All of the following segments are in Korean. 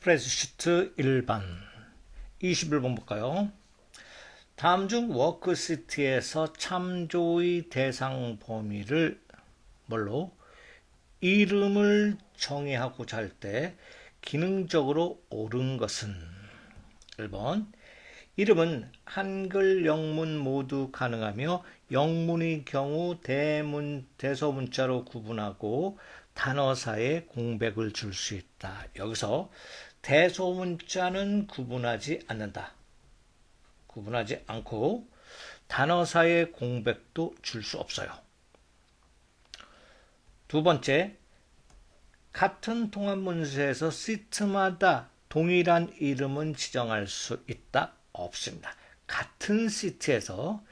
스프레드시트 일반 21번 볼까요? 다음 중 워크시트에서 참조의 대상 범위를 뭘로 이름을 정의하고자 할 때 기능적으로 옳은 것은 1번 이름은 한글 영문 모두 가능하며 영문의 경우 대문 대소문자로 구분하고 단어사에 공백을 줄 수 있다. 여기서 대소문자는 구분하지 않는다. 구분하지 않고 단어사에 공백도 줄 수 없어요. 두 번째, 같은 통합 문서에서 시트마다 동일한 이름은 지정할 수 있다. 없습니다. 같은 시트에서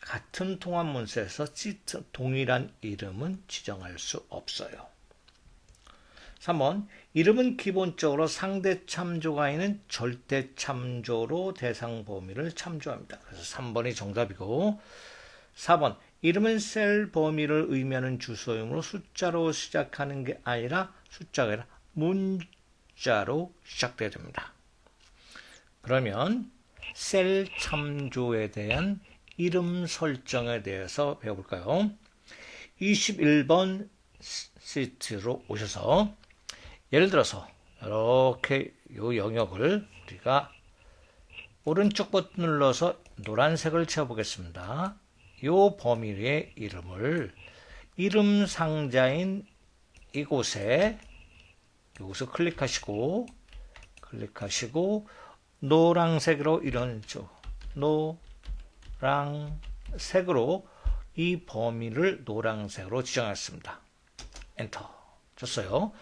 같은 통합 문서에서 시트 동일한 이름은 지정할 수 없어요. 3번 이름은 기본적으로 상대 참조가 있는 절대 참조로 대상 범위를 참조합니다. 그래서 3번이 정답이고 4번 이름은 셀 범위를 의미하는 주소용으로 숫자로 시작하는 게 아니라 숫자가 아니라 문자로 시작돼야 됩니다. 그러면 셀 참조에 대한 이름 설정에 대해서 배워볼까요? 21번 시트로 오셔서 예를 들어서 이렇게 이 영역을 우리가 오른쪽 버튼 눌러서 노란색을 채워보겠습니다. 이 범위의 이름을 이름 상자인 이곳에 이곳을 클릭하시고 클릭하시고 노란색으로 이런 쪽 노란색으로 이 범위를 노란색으로 지정했습니다. 엔터 줬어요.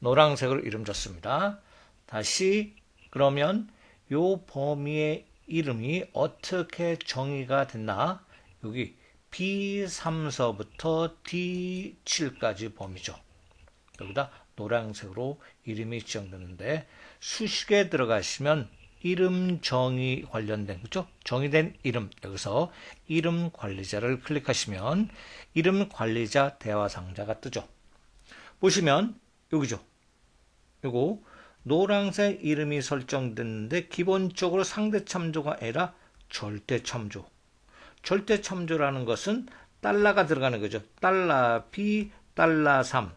노란색으로 이름 줬습니다. 다시 그러면 요 범위의 이름이 어떻게 정의가 됐나? 여기 B3서부터 D7까지 범위죠. 여기다 노란색으로 이름이 지정되는데 수식에 들어가시면 이름 정의 관련된 그죠? 정의된 이름 여기서 이름 관리자를 클릭하시면 이름 관리자 대화 상자가 뜨죠. 보시면 여기죠. 요거 노란색 이름이 설정됐는데 기본적으로 상대 참조가 아니라 절대 참조. 절대 참조라는 것은 달러가 들어가는 거죠. 달러 B 달러 3.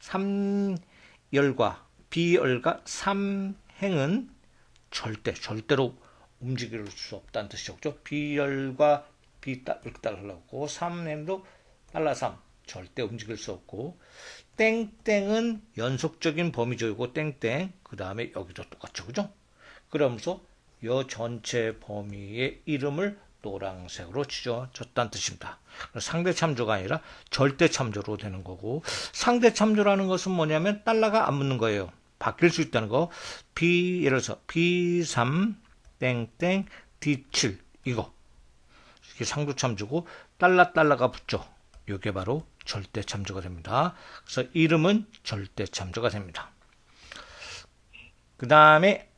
3열과 B열과 3행은 절대 절대로 움직일 수 없다는 뜻이죠. B열과 B 이렇게 따라하고 3행도 달러 3 절대 움직일 수 없고 땡땡은 연속적인 범위죠이고 땡땡 그 다음에 여기도 똑같죠. 그죠? 그러면서 이 전체 범위의 이름을 노란색으로 지어줬다는 뜻입니다. 상대 참조가 아니라 절대 참조로 되는 거고 상대 참조라는 것은 뭐냐면 달러가 안 붙는 거예요. 바뀔 수 있다는 거. B 예를 들어서 B3 땡땡 D7 이거 이게 상두 참조고 달러 달러가 붙죠. 이게 바로 절대 참조가 됩니다. 그래서 이름은 절대 참조가 됩니다. 그 다음에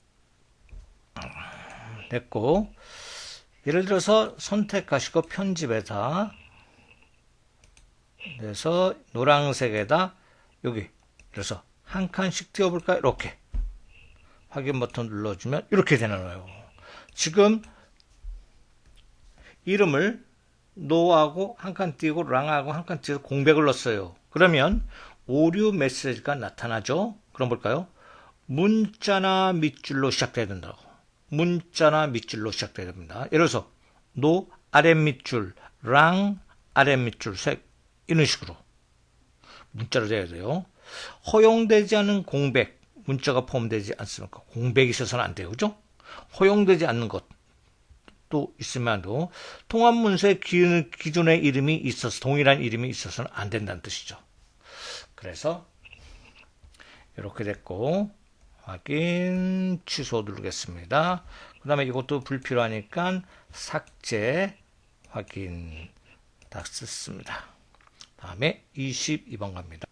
됐고 예를 들어서 선택하시고 편집에다 그래서 노란색에다 여기 그래서 한 칸씩 띄워볼까 이렇게 확인 버튼 눌러주면 이렇게 되는 거예요. 지금 이름을 노하고 한 칸 띄고 랑하고 한 칸 띄고 공백을 넣었어요. 그러면 오류 메시지가 나타나죠. 그럼 볼까요? 문자나 밑줄로 시작돼야 된다고. 문자나 밑줄로 시작돼야 됩니다. 예를 들어서 노 아랫밑줄, 랑 아랫밑줄 색 이런 식으로 문자로 돼야 돼요. 허용되지 않은 공백, 문자가 포함되지 않습니까? 공백이 있어서는 안 돼요. 그죠? 허용되지 않는 것. 또 있으면도 통합문서의 기준의 이름이 있어서 동일한 이름이 있어서는 안 된다는 뜻이죠. 그래서 이렇게 됐고 확인 취소 누르겠습니다. 그 다음에 이것도 불필요하니까 삭제 확인 다 썼습니다. 다음에 22번 갑니다.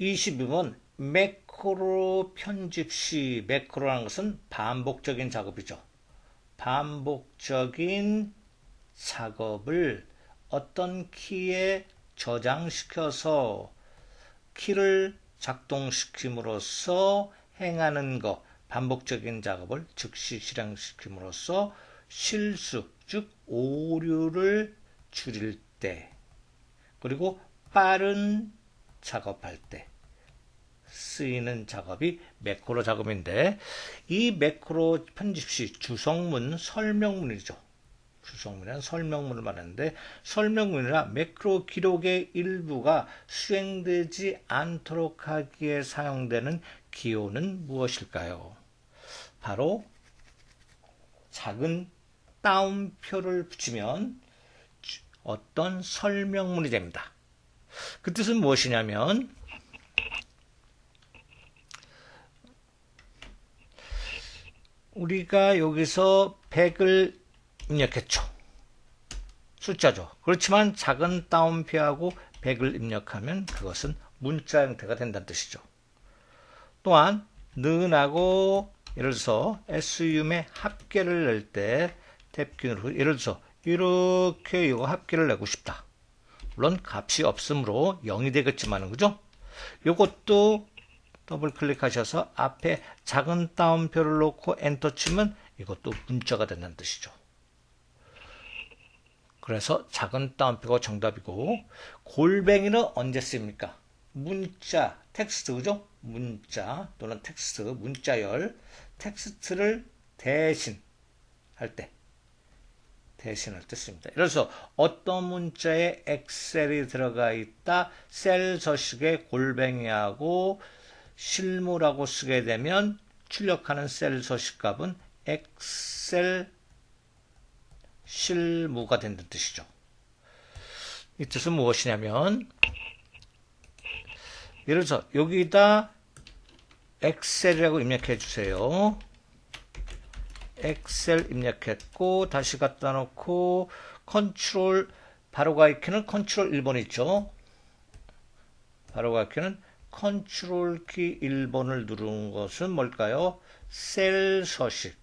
22번 매크로 편집 시 매크로라는 것은 반복적인 작업이죠. 반복적인 작업을 어떤 키에 저장시켜서 키를 작동시킴으로써 행하는 것, 반복적인 작업을 즉시 실행시킴으로써 실수, 즉 오류를 줄일 때, 그리고 빠른 작업할 때 쓰이는 작업이 매크로 작업인데 이 매크로 편집 시 주성문 설명문이죠. 주성문이란 설명문을 말하는데 설명문이나 매크로 기록의 일부가 수행되지 않도록 하기에 사용되는 기호는 무엇일까요? 바로 작은 따옴표를 붙이면 어떤 설명문이 됩니다. 그 뜻은 무엇이냐면 우리가 여기서 100을 입력했죠. 숫자죠. 그렇지만 작은 따옴표하고 100을 입력하면 그것은 문자 형태가 된다는 뜻이죠. 또한 는하고 예를 들어서 SUM의 합계를 낼 때 탭키 예를 들어서 이렇게 이거 합계를 내고 싶다. 물론 값이 없으므로 0이 되겠지만은 그죠? 이것도 더블 클릭하셔서 앞에 작은 따옴표를 놓고 엔터 치면 이것도 문자가 된다는 뜻이죠. 그래서 작은 따옴표가 정답이고 골뱅이는 언제 씁니까? 문자, 텍스트 그죠? 문자 또는 텍스트, 문자열 텍스트를 대신 할때 씁니다. 예를 들어서 어떤 문자에 엑셀이 들어가 있다 셀 서식에 골뱅이하고 실무라고 쓰게 되면 출력하는 셀 서식값은 엑셀 실무가 된다는 뜻이죠. 이 뜻은 무엇이냐면 예를 들어서 여기다 엑셀이라고 입력해 주세요. 엑셀 입력했고 다시 갖다 놓고 컨트롤 바로가 키는 컨트롤 1번 있죠. 바로가 키는 컨트롤 키 1번을 누른 것은 뭘까요? 셀 서식.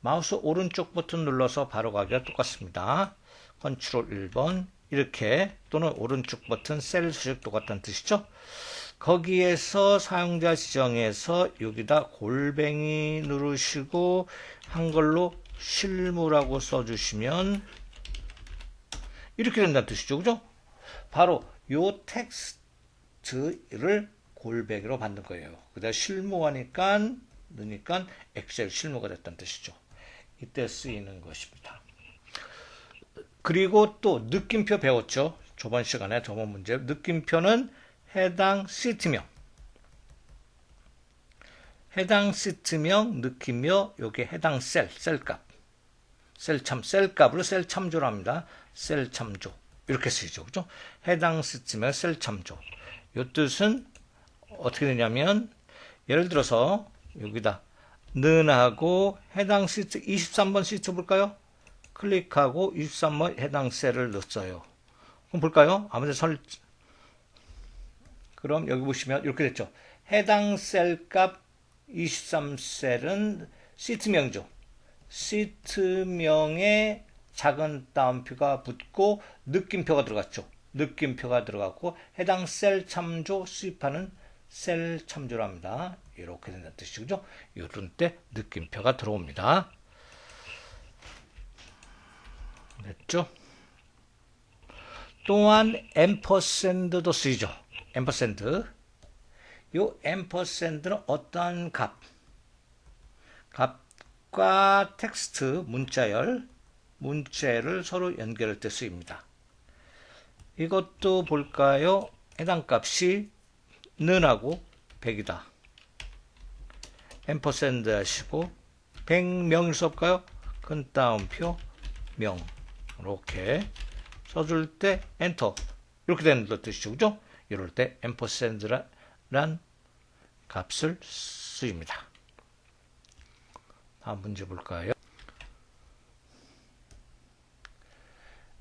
마우스 오른쪽 버튼 눌러서 바로 가기가 똑같습니다. 컨트롤 1번 이렇게 또는 오른쪽 버튼 셀 서식 똑같다는 뜻이죠. 거기에서 사용자 지정에서 여기다 골뱅이 누르시고 한글로 실무라고 써주시면 이렇게 된다는 뜻이죠. 그죠? 바로 요 텍스트 를 골뱅이로 만든 거예요. 그다음 실무하니까 넣으니까 엑셀 실무가 됐다는 뜻이죠. 이때 쓰이는 것입니다. 그리고 또 느낌표 배웠죠. 저번 시간에 저번 문제 느낌표는 해당 시트명 해당 시트명 느낌표 여기 해당 셀 셀값 셀참 셀값으로 셀 참조를 합니다. 셀 참조 이렇게 쓰이죠. 그죠? 해당 시트명 셀 참조 이 뜻은 어떻게 되냐면 예를 들어서 여기다 는 하고 해당 시트 23번 시트 볼까요? 클릭하고 23번 해당 셀을 넣었어요. 그럼 볼까요? 아무튼 설 그럼 여기 보시면 이렇게 됐죠. 해당 셀 값 23셀은 시트명이죠. 시트명에 작은 따옴표가 붙고 느낌표가 들어갔죠. 느낌표가 들어갔고 해당 셀 참조 수입하는 셀 참조를 합니다. 이렇게 된다는 뜻이죠. 이런 때 느낌표가 들어옵니다. 됐죠? 또한 앰퍼샌드도 쓰이죠. 앰퍼샌드. 요 앰퍼샌드는 어떤 값? 값과 텍스트, 문자열, 문자를 서로 연결할 때 쓰입니다. 이것도 볼까요? 해당 값이 는하고 100이다. 앰퍼샌드 하시고 100명일 수 없까요? 큰 따옴표 명 이렇게 써줄 때 엔터 이렇게 되는 뜻이죠. 그죠? 이럴 때 앰퍼샌드란 값을 쓰입니다. 다음 문제 볼까요?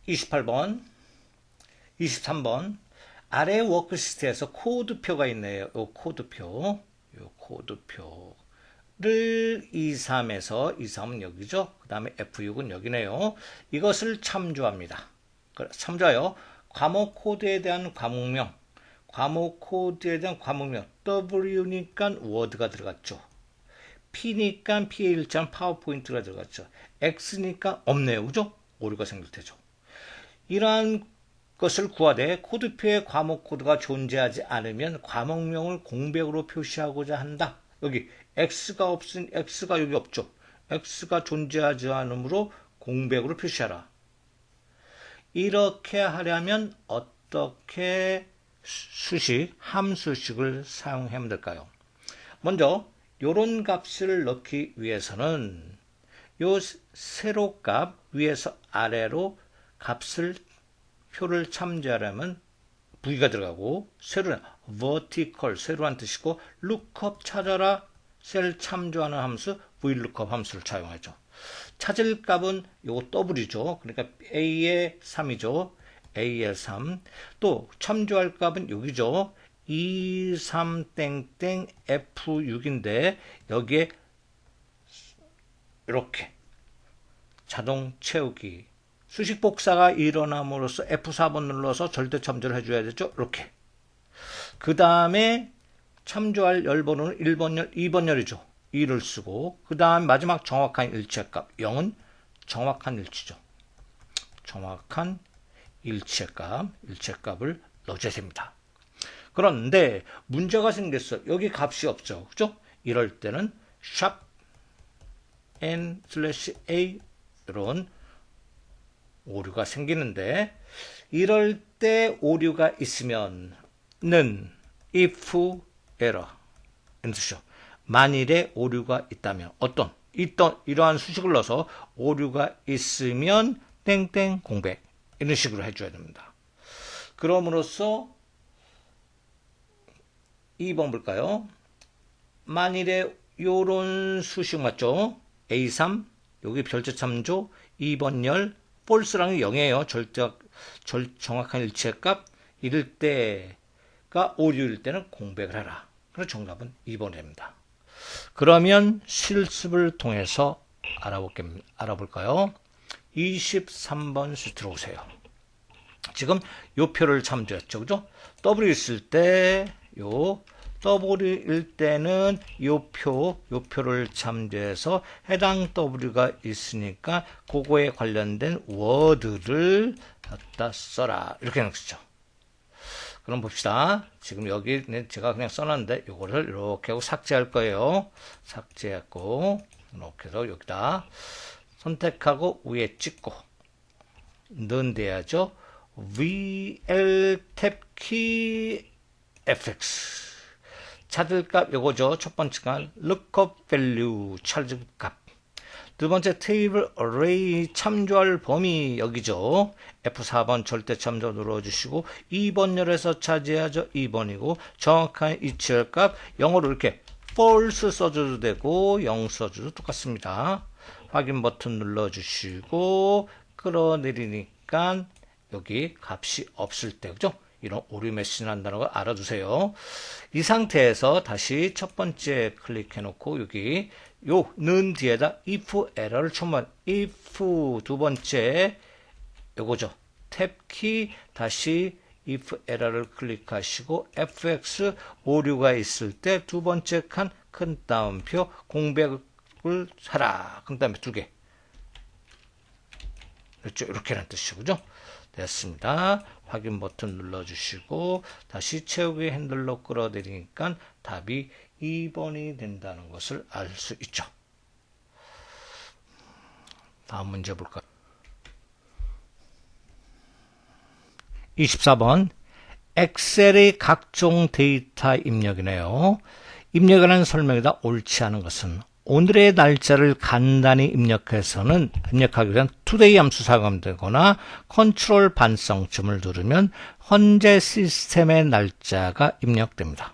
28번, 23번 아래 워크시트에서 코드표가 있네요. 요 코드표, 요 코드표를 23에서 23은 여기죠. 그 다음에 F6은 여기네요. 이것을 참조합니다. 참조하여 과목 코드에 대한 과목명, 과목 코드에 대한 과목명 W니까 워드가 들어갔죠. P니까 P의 일자는 파워포인트가 들어갔죠. X니까 없네요. 그죠? 오류가 생길 테죠. 이러한 것을 구하되 코드표에 과목 코드가 존재하지 않으면 과목명을 공백으로 표시하고자 한다. 여기 X가 없은 X가 여기 없죠. X가 존재하지 않으므로 공백으로 표시하라. 이렇게 하려면 어떻게 수식, 함수식을 사용하면 될까요? 먼저 요런 값을 넣기 위해서는 요 세로값 위에서 아래로 값을 표를 참조하려면 V가 들어가고 세로는 vertical 세로란 뜻이고 lookup 찾아라 셀 참조하는 함수 vlookup 함수를 사용하죠. 찾을 값은 요거 W죠. 그러니까 A의 3이죠. A의 3. 또 참조할 값은 여기죠. 2, 3, 땡땡 F6인데 여기에 이렇게 자동 채우기 수식 복사가 일어남으로써 F4번 눌러서 절대 참조를 해줘야 되죠. 이렇게. 그 다음에 참조할 열번호는 1번 열, 2번 열이죠. 2를 쓰고 그 다음 마지막 정확한 일치값 0은 정확한 일치죠. 정확한 일치값, 일치값을 넣어줘야 됩니다. 그런데 문제가 생겼어. 여기 값이 없죠. 그죠? 이럴 때는 샵 n 슬래시 a 이런 오류가 생기는데 이럴 때 오류가 있으면는 if error 뜻이죠. 만일에 오류가 있다면 어떤 있던 이러한 수식을 넣어서 오류가 있으면 땡땡 공백 이런 식으로 해줘야 됩니다. 그럼으로써 2번 볼까요? 만일에 요런 수식 맞죠? A3 여기 별자 참조 2번 열 폴스랑이 0이에요. 절대 절, 정확한 일치의 값 이럴 때가 오류일 때는 공백을 하라. 그래서 정답은 2번입니다. 그러면 실습을 통해서 알아볼게, 알아볼까요? 23번 수 들어오세요. 지금 요 표를 참조했죠. 그죠? W 있을 때, 요, W일 때는 요 표, 요 표를 참조해서 해당 W가 있으니까 그거에 관련된 워드를 갖다 써라. 이렇게 것이죠. 그럼 봅시다. 지금 여기 제가 그냥 써놨는데 이거를 이렇게 하고 삭제할 거예요. 삭제했고 이렇게 해서 여기다 선택하고 위에 찍고 넣은데야죠. VL 탭키 FX 찾을 값 요거죠. 첫 번째가 lookup value 찾을 값. 두 번째 테이블 array 참조할 범위 여기죠. F4번 절대 참조 눌러주시고 2번 열에서 차지하죠. 2번이고 정확한 이치열 값 영어로 이렇게 false 써줘도 되고 0 써줘도 똑같습니다. 확인 버튼 눌러주시고 끌어내리니까 여기 값이 없을 때 그죠? 이런 오류 메시지 난다는 걸 알아두세요. 이 상태에서 다시 첫 번째 클릭해 놓고 여기 요는 뒤에다 if error를 첨부한 if 두 번째 요거죠. 탭키 다시 if error를 클릭하시고 fx 오류가 있을 때 두 번째 칸 큰 따옴표 공백을 사라. 큰 다음에 두 개. 그렇죠. 이렇게는 뜻이죠. 됐습니다. 확인 버튼 눌러주시고 다시 채우기 핸들로 끌어들이니까 답이 2번이 된다는 것을 알 수 있죠. 다음 문제 볼까요? 24번 엑셀의 각종 데이터 입력이네요. 입력하는 설명에다 옳지 않은 것은 오늘의 날짜를 간단히 입력해서는 입력하기 위한 투데이 함수 사용되거나 컨트롤 반성점을 누르면 현재 시스템의 날짜가 입력됩니다.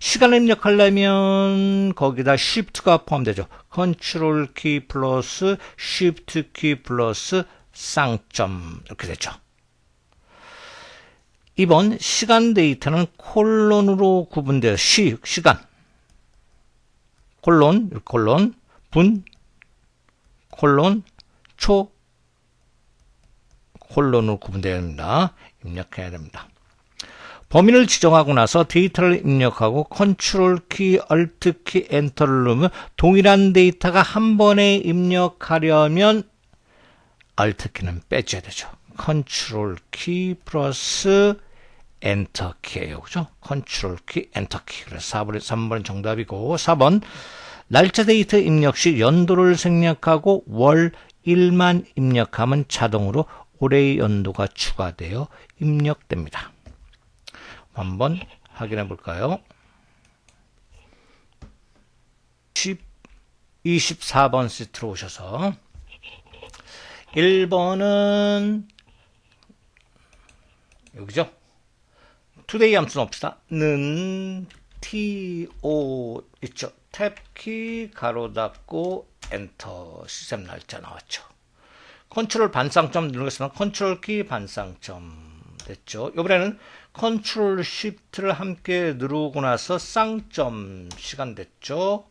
시간을 입력하려면 거기다 Shift가 포함되죠. 컨트롤 키 플러스 Shift 키 플러스 쌍점 이렇게 되죠. 이번 시간 데이터는 콜론으로 구분되어 시, 시간 콜론, 콜론, 분, 콜론, 초, 콜론으로 구분되어야 됩니다. 입력해야 됩니다. 범위를 지정하고 나서 데이터를 입력하고 컨트롤 키, 얼트 키, 엔터를 누르면 동일한 데이터가 한 번에 입력하려면 얼트 키는 빼줘야 되죠. 컨트롤 키 플러스 엔터 키예요. 그죠? 컨트롤 키, 엔터 키. 그래서 4번, 3번 정답이고 4번 날짜 데이터 입력 시 연도를 생략하고 월 1만 입력하면 자동으로 올해의 연도가 추가되어 입력됩니다. 한번 확인해 볼까요? 10, 24번 시트로 오셔서 1번은 여기죠? 투데이 함수 넣읍시다. 는 t o 있죠. 탭키 가로 닫고 엔터 시스템 날짜 나왔죠. 컨트롤 반쌍점 누르겠습니다. 컨트롤 키 반쌍점 됐죠. 이번에는 컨트롤 쉬프트를 함께 누르고 나서 쌍점 시간 됐죠.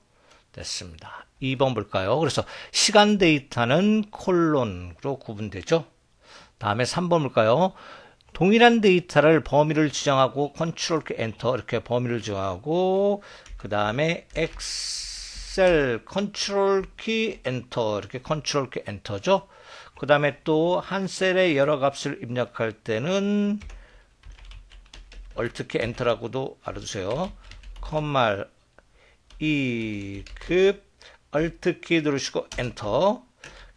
됐습니다. 2번 볼까요? 그래서 시간 데이터는 콜론으로 구분되죠. 다음에 3번 볼까요? 동일한 데이터를 범위를 지정하고 컨트롤 키 엔터 이렇게 범위를 지정하고 그 다음에 엑셀 컨트롤 키 엔터 이렇게 컨트롤 키 엔터죠. 그 다음에 또 한 셀에 여러 값을 입력할 때는 얼트키 엔터라고도 알아두세요. 컴말 이급 얼트키 누르시고 엔터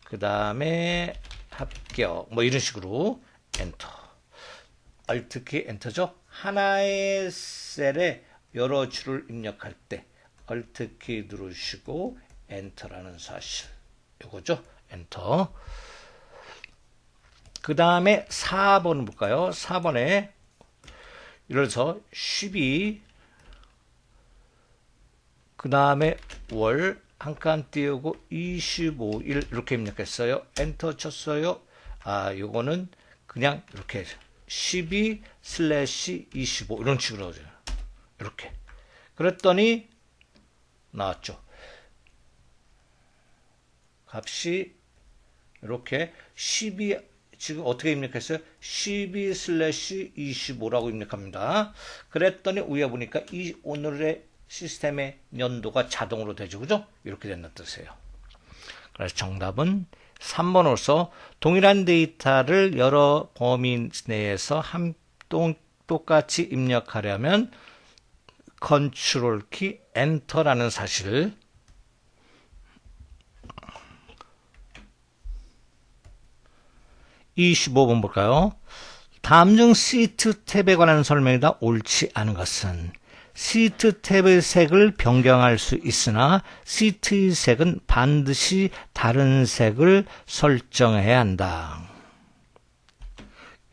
그 다음에 합격 뭐 이런 식으로 엔터 얼트키 엔터죠. 하나의 셀에 여러 줄을 입력할 때 얼트키 누르시고 엔터라는 사실 이거죠. 엔터 그 다음에 4번 볼까요? 4번에 이래서 12, 그 다음에 월 한 칸 띄우고 25일 이렇게 입력했어요. 엔터 쳤어요. 아, 요거는 그냥 이렇게 12 슬래시 25 이런 식으로 하죠. 이렇게. 그랬더니 나왔죠. 값이 이렇게 12 지금 어떻게 입력했어요? 12 슬래시 25라고 입력합니다. 그랬더니 위에 보니까 이 오늘의 시스템의 연도가 자동으로 되죠. 그죠? 이렇게 된다는 뜻이에요. 그래서 정답은 3번으로서 동일한 데이터를 여러 범위 내에서 한 똑같이 입력하려면 컨트롤 키 엔터라는 사실을 25번 볼까요? 다음 중 시트 탭에 관한 설명이다 옳지 않은 것은 시트 탭의 색을 변경할 수 있으나 시트의 색은 반드시 다른 색을 설정해야 한다.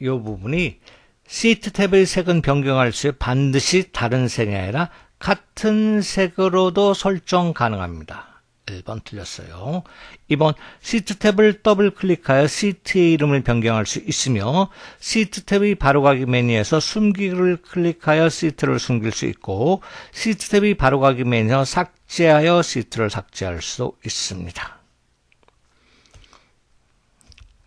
이 부분이 시트 탭의 색은 변경할 수 반드시 다른 색이 아니라 같은 색으로도 설정 가능합니다. 1번 틀렸어요. 2번 시트 탭을 더블 클릭하여 시트의 이름을 변경할 수 있으며 시트 탭의 바로가기 메뉴에서 숨기기를 클릭하여 시트를 숨길 수 있고 시트 탭의 바로가기 메뉴에서 삭제하여 시트를 삭제할 수 있습니다.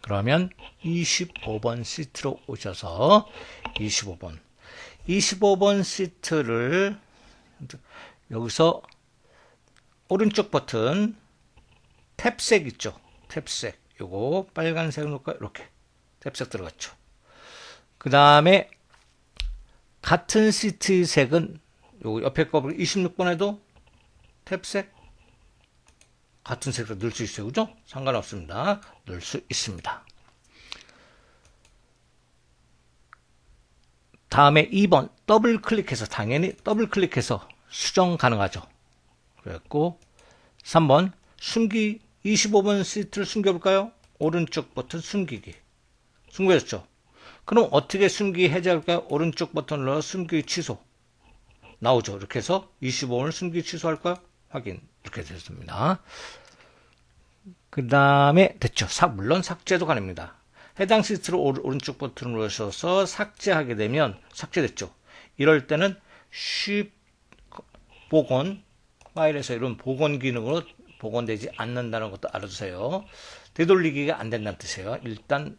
그러면 25번 시트로 오셔서 25번 25번 시트를 여기서 오른쪽 버튼 탭색 있죠. 탭색. 요거 빨간색 놓을까요? 이렇게 탭색 들어갔죠. 그 다음에 같은 시트의 색은 요 옆에 거 26번에도 탭색 같은 색으로 넣을 수 있어요. 그죠? 상관없습니다. 넣을 수 있습니다. 다음에 2번 더블 클릭해서 당연히 더블 클릭해서 수정 가능하죠. 그랬고 3번 숨기 25번 시트를 숨겨볼까요? 오른쪽 버튼 숨기기 숨겨졌죠? 그럼 어떻게 숨기 해제할까요? 오른쪽 버튼 눌러 숨기 취소 나오죠. 이렇게 해서 25번을 숨기 취소할까요? 확인 이렇게 됐습니다. 그 다음에 됐죠. 사, 물론 삭제도 가능합니다. 해당 시트로 오른쪽 버튼을 누르셔서 삭제하게 되면 삭제됐죠. 이럴 때는 쉽 복원 파일에서 이런 복원 기능으로 복원되지 않는다는 것도 알아두세요. 되돌리기가 안 된다는 뜻이에요. 일단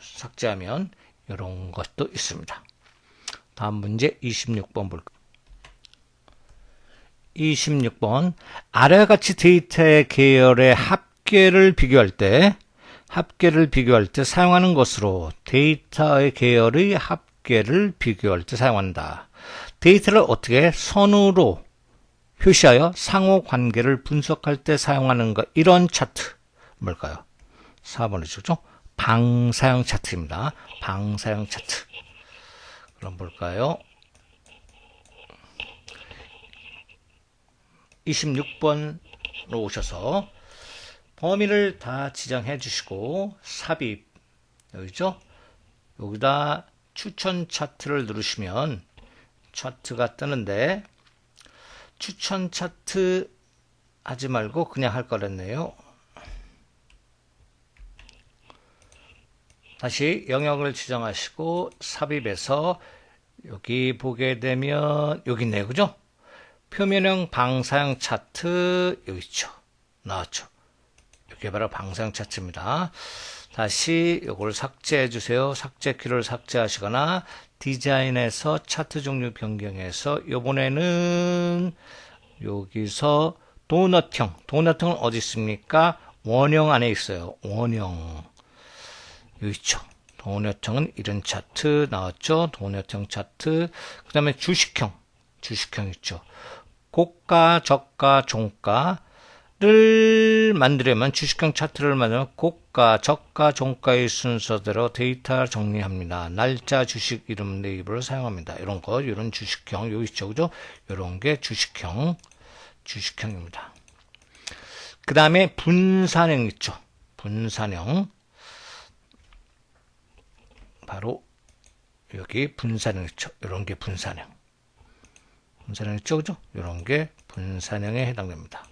삭제하면 이런 것도 있습니다. 다음 문제 26번 볼까요? 26번 아래와 같이 데이터의 계열의 합계를 비교할 때 합계를 비교할 때 사용하는 것으로 데이터의 계열의 합계를 비교할 때 사용한다. 데이터를 어떻게 선으로 표시하여 상호 관계를 분석할 때 사용하는 것 이런 차트 뭘까요? 4번이죠. 방사형 차트입니다. 방사형 차트. 그럼 볼까요? 26번으로 오셔서 범위를 다 지정해 주시고 삽입 여기죠? 여기다 추천 차트를 누르시면 차트가 뜨는데 추천 차트 하지 말고 그냥 할 거랬네요. 다시 영역을 지정하시고 삽입해서 여기 보게 되면 여기 있네요. 그죠? 표면형 방사형 차트 여기 있죠. 나왔죠. 이게 바로 방사형 차트입니다. 다시 이걸 삭제해 주세요. 삭제 키를 삭제하시거나 디자인에서 차트 종류 변경해서 이번에는 여기서 도넛형, 도넛형은 어디 있습니까? 원형 안에 있어요. 원형. 여기 있죠. 도넛형은 이런 차트 나왔죠. 도넛형 차트. 그 다음에 주식형, 주식형 있죠. 고가, 저가, 종가 를 만들려면 주식형 차트를 만들면 고가, 저가, 종가의 순서대로 데이터 정리합니다. 날짜, 주식 이름 네이버를 사용합니다. 이런 거, 이런 주식형, 여기 있죠. 그죠? 이런 게 주식형, 주식형입니다. 그 다음에 분산형 있죠. 분산형. 바로 여기 분산형 있죠. 이런 게 분산형. 분산형 있죠, 그죠? 이런 게 분산형에 해당됩니다.